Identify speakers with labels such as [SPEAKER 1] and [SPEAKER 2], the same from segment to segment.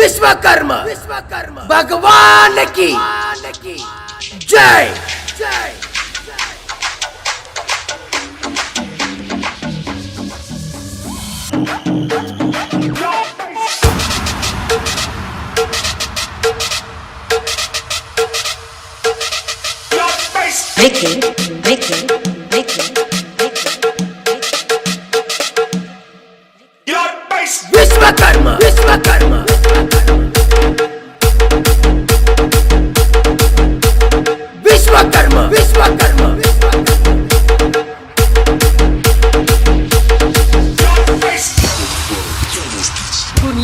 [SPEAKER 1] विश्वकर्मा विश्वकर्मा भगवान की जय जय Ricky, Ricky, Ricky. Your face. Whisper,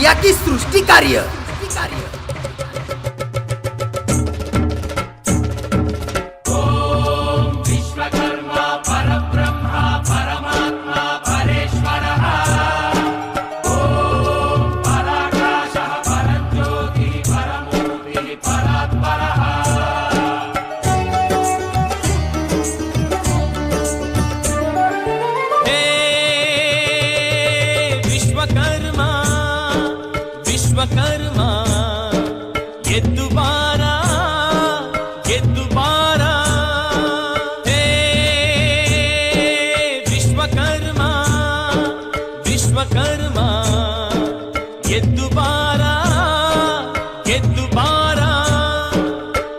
[SPEAKER 1] Aqui destruir,
[SPEAKER 2] ficaria. Vishwakarma ಗೆದ್ದು ಬಾರ ಗೆದ್ದು ಬಾರ ಹೇ ವಿಶ್ವಕರ್ಮ ವಿಶ್ವಕರ್ಮ ಗೆದ್ದು ಬಾರ ಗೆದ್ದು ಬಾರ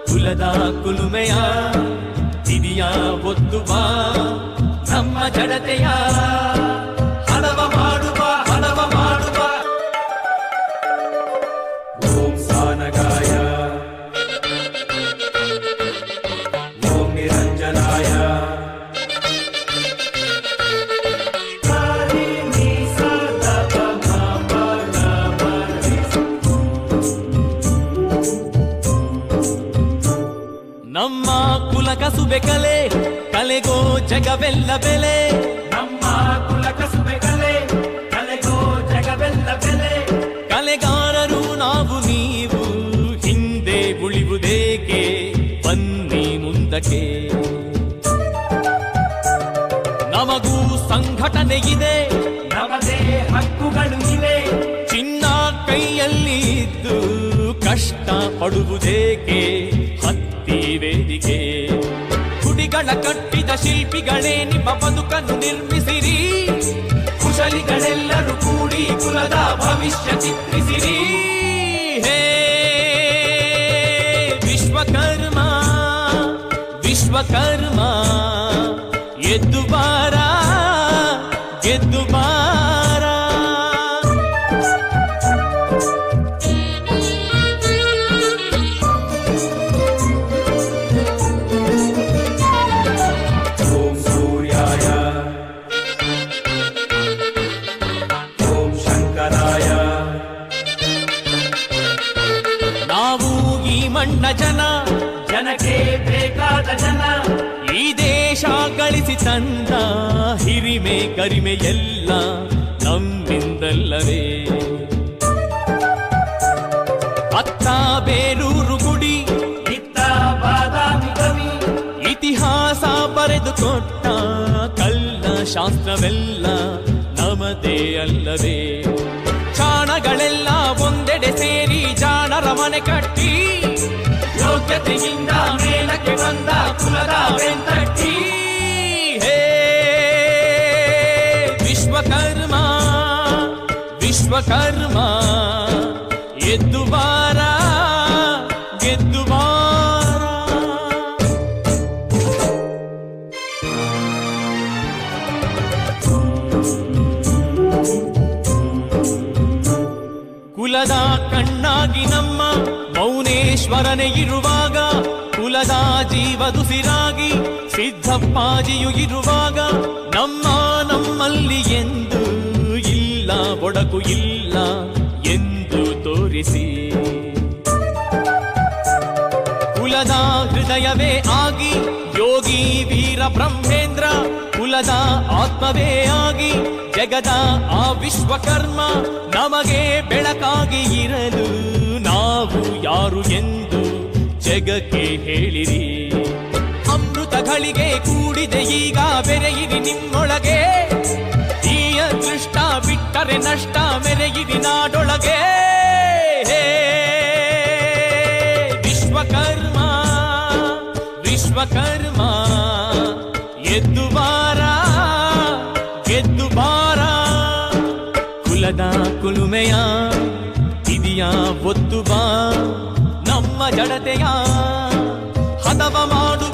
[SPEAKER 2] ಕುಲದ ಕುಲುಮೆಯ ದಿವಿಯ ಒದ್ದು ಬಾ ನಮ್ಮ ಜಡತೆಯ ನಿರಂಜನಾಯ ನಮ್ಮ ಕುಲ ಕಸುಬೆ ಕಲೆ ಕಲೆಗೋ ಜಗವೆಲ್ಲ ಬೆಲೆ ನಮ್ಮ ಕುಲ ಕಸುಬೆ ಕಲೆ ಕಲೆಗೋ ಜಗವೆಲ್ಲ ಬೆಲೆ ಕಲೆಗಾರರು ನಾವು ನೀವು ಹಿಂದೆ ಉಳಿವುದೇಕೆ ಬನ್ನಿ ಮುಂದಕ್ಕೆ ಸಂಘಟನೆ ಇದೆ ಹಕ್ಕುಗಳು ಇವೆ. ಚಿನ್ನ ಕೈಯಲ್ಲಿ ಇದ್ದು ಕಷ್ಟ ಪಡುವುದೇಕೆ? ಹತ್ತಿ ವೇದಿಕೆ. ಗುಡಿಗಳ ಕಟ್ಟಿದ ಶಿಲ್ಪಿಗಳೇ, ನಿಮ್ಮ ಬದುಕನ್ನು ನಿರ್ಮಿಸಿರಿ. ಕುಶಲಿಗಳೆಲ್ಲರೂ ಕೂಡಿ ಕುಲದ ಭವಿಷ್ಯ ಚಿತ್ರಿಸಿರಿ. ಹೇ ವಿಶ್ವಕರ್ಮ ವಿಶ್ವಕರ್ಮ, ಎದ್ದು ಬಾರ ಮಣ್ಣ ಜನ, ಜನಕ್ಕೆ ಬೇಕಾದ ಜನ, ಈ ದೇಶ ಗಳಿಸಿ ತಂದ ಹಿರಿಮೆ, ಕರಿಮೆ ಎಲ್ಲ ನಮ್ಮಿಂದಲ್ಲವೇ. ಅತ್ತ ಬೇರೂರು ಗುಡಿ, ಇತ್ತ ಬಾದಾಮಿ ಕವಿ ಇತಿಹಾಸ ಬರೆದು ಕೊಟ್ಟ ಕಲ್ಲ ಶಾಸ್ತ್ರವೆಲ್ಲ ನಮದೇ ಅಲ್ಲವೇ. ಚಾಣಗಳೆಲ್ಲ ಒಂದೆಡೆ ಸೇರಿ ಜಾಣರ ಮನೆ ಕಟ್ಟಿ ಯೋಗ್ಯತೆಯಿಂದ ಕುಲದ ಕಣ್ಣಾಗಿ ನಮ್ಮ ಮೌನೇಶ್ವರನೇ ಇರುವಾಗ, ಕುಲದ ಜೀವದುಸಿರಾಗಿ ಸಿದ್ಧಪ್ಪಾಜಿಯು ಇರುವಾಗ, ನಮ್ಮ ನಮ್ಮಲ್ಲಿ ಎಂದು ಇಲ್ಲ ಒಡಕು ಇಲ್ಲ ಎಂದು ತೋರಿಸಿ. ಕುಲದ ಹೃದಯವೇ ಆಗಿ ಯೋಗಿ ವೀರ ಬ್ರಹ್ಮೇಂದ್ರ ಕುಲದ ಆತ್ಮವೇ ಆಗಿ ಜಗದ ಆ ವಿಶ್ವಕರ್ಮ ನಮಗೆ ಬೆಳಕಾಗಿ ಇರಲು ನಾವು ಯಾರು ಎಂದು ಜಗಕ್ಕೆ ಹೇಳಿರಿ. ಅಮೃತಗಳಿಗೆ ಕೂಡಿದೆ ಈಗ ಬೆರೆಯಿರಿ ನಿಮ್ಮೊಳಗೆ. ಈಯ ದೃಷ್ಟ ಬಿಟ್ಟರೆ ನಷ್ಟ ಮೆರೆಯಿರಿ ನಾಡೊಳಗೆ. ವಿಶ್ವಕರ್ಮ ವಿಶ್ವಕರ್ಮ. ಕುಲದ ಕುಲುಮೆಯ ಕಿವಿಯ ಒತ್ತು ಬಾ ನಮ್ಮ ಜಡತೆಯ ಹದವ ಮಾಡು